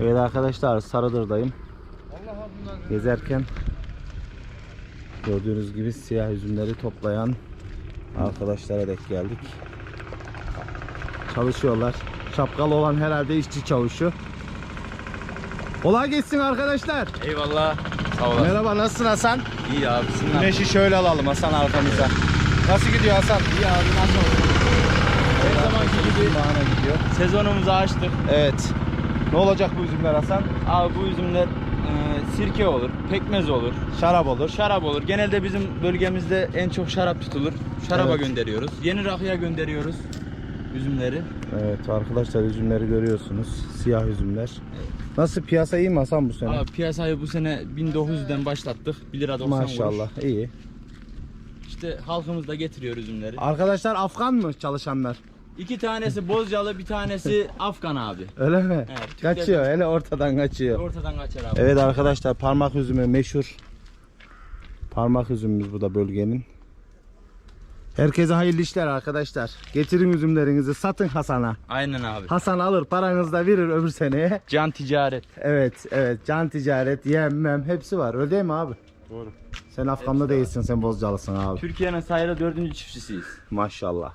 Evet arkadaşlar Sarıdır'dayım. Gezerken gördüğünüz gibi siyah üzümleri toplayan arkadaşlara denk geldik. Çalışıyorlar. Şapkalı olan herhalde işçi çavuşu. Kolay gelsin arkadaşlar. Eyvallah. Sağ olasın. Merhaba nasılsın Hasan? İyi abi Güneşi şöyle alalım Hasan arkamıza. Nasıl gidiyor Hasan? İyi abi nasıl Her zamanki gibi gidiyor. sezonumuzu açtık. Evet. Ne olacak bu üzümler Hasan? Abi bu üzümler e, sirke olur, pekmez olur, Şarap olur. şarap olur. Genelde bizim bölgemizde en çok şarap tutulur. Şaraba Evet. gönderiyoruz. Yeni rakıya gönderiyoruz üzümleri. Evet arkadaşlar üzümleri görüyorsunuz. Siyah üzümler. Nasıl piyasa iyi mi Hasan bu sene? Abi piyasayı bu sene 1900'den başlattık. 1 lira 90 kuruş. Maşallah iyi. İşte halkımız da getiriyor üzümleri. Arkadaşlar Afgan mı çalışanlar? İki tanesi Bozcalı, bir tanesi Afgan abi. Öyle mi? Evet, Türkler- kaçıyor hele ortadan kaçıyor. Ortadan kaçar abi. Evet arkadaşlar parmak üzümü meşhur. Parmak üzümümüz bu da bölgenin. Herkese hayırlı işler arkadaşlar. Getirin üzümlerinizi satın Hasan'a. Aynen abi. Hasan alır paranızı da verir öbür seneye. Can ticaret. Evet evet can ticaret yemmem hepsi var öyle değil mi abi? Doğru. Sen Afganlı değilsin sen Bozcalısın abi. Türkiye'nin sayılı dördüncü çiftçisiyiz. Maşallah.